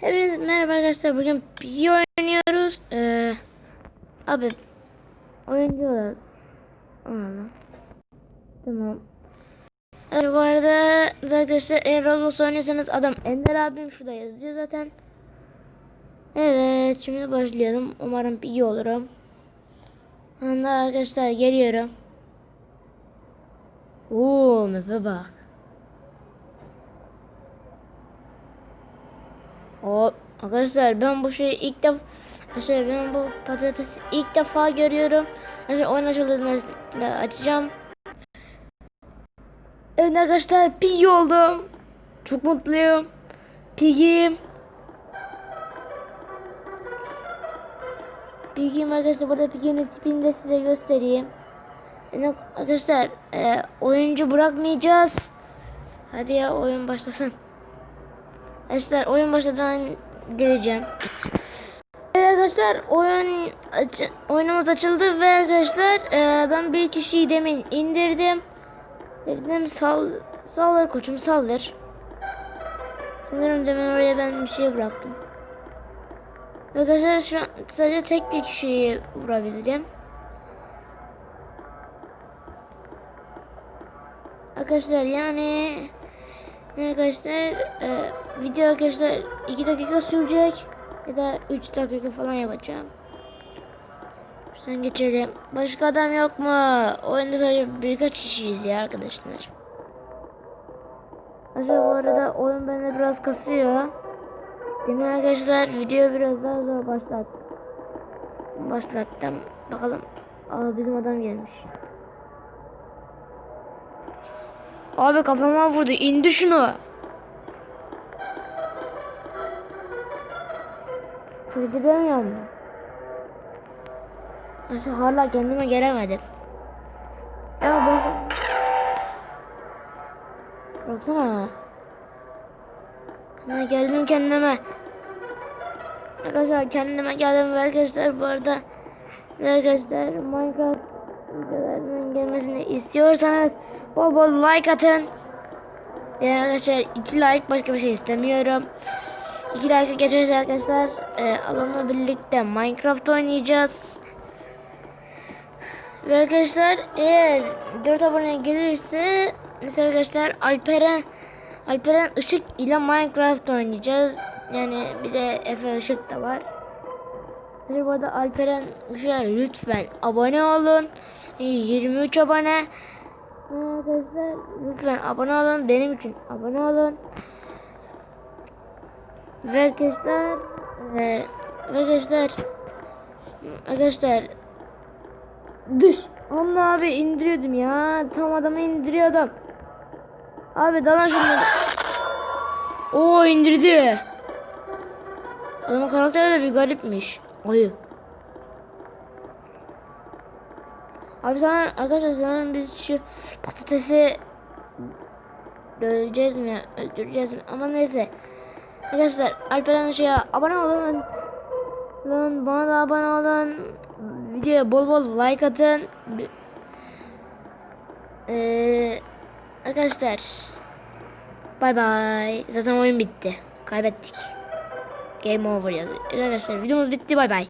Hepinize merhaba arkadaşlar. Bugün bir oynuyoruz. Ee, abi oyuncu olarak. Tamam. Evet, bu arada arkadaşlar eğer Roblox oynuyorsanız adam Ender abim şurada yazıyor zaten. Evet şimdi başlayalım. Umarım iyi olurum. Anda arkadaşlar geliyorum. Oo map'e bak. O arkadaşlar ben bu şeyi ilk defa arkadaşlar ben bu patatesi ilk defa görüyorum. Arkadaşlar oyun açıldığında açacağım. Evet arkadaşlar pig oldum. Çok mutluyum. Pig'im. Pig'im arkadaşlar burada pig'in tipini de size göstereyim. Yani arkadaşlar e, oyuncu bırakmayacağız. Hadi ya oyun başlasın. Arkadaşlar oyun başladan geleceğim. Evet arkadaşlar oyun aç oyunumuz açıldı ve arkadaşlar e, ben bir kişiyi demin indirdim. Dedim sal saldır koçum saldır. Sanırım demin oraya ben bir şey bıraktım. Arkadaşlar şu an sadece tek bir kişiyi vurabildim. Arkadaşlar yani Arkadaşlar e, video arkadaşlar 2 dakika sürecek ya da 3 dakika falan yapacağım. Sen geçelim. Başka adam yok mu? Oyunda sadece birkaç kişiyiz ya arkadaşlar. Arkadaşlar bu arada oyun bende biraz kasıyor. Demin arkadaşlar video biraz daha zor başlat. Başlattım. Bakalım. Aa bizim adam gelmiş. Abi kafama vurdu. İndi şunu. Hareket edemiyorum. Artık hala kendime gelemedim. Ya bak. Baksana. Ben geldim kendime. Arkadaşlar kendime geldim arkadaşlar bu arada arkadaşlar Minecraft videolarının gelmesini istiyorsanız bol bol like atın. Yani arkadaşlar iki like başka bir şey istemiyorum. İki like geçerse arkadaşlar e, alanla birlikte Minecraft oynayacağız. Ve arkadaşlar eğer 4 abone gelirse mesela arkadaşlar Alperen Alperen Işık ile Minecraft oynayacağız. Yani bir de Efe Işık da var. Bu arada Alperen Işık'a lütfen abone olun. 23 abone. Arkadaşlar lütfen abone olun. Benim için abone olun. Ve arkadaşlar ve arkadaşlar arkadaşlar. Dış Allah abi indiriyordum ya tam adamı indiriyordum. Abi dalan şunları o indirdi. Adamın karakteri de bir garipmiş. Ayı abi sana arkadaşlar sanırım biz şu patatesi öldüreceğiz mi öldüreceğiz mi ama neyse Arkadaşlar Alperen şeye abone olun. Lan bana da abone olun. Videoya bol bol like atın. Ee, arkadaşlar bay bay. Zaten oyun bitti. Kaybettik. Game over yazıyor. Arkadaşlar videomuz bitti. Bay bay.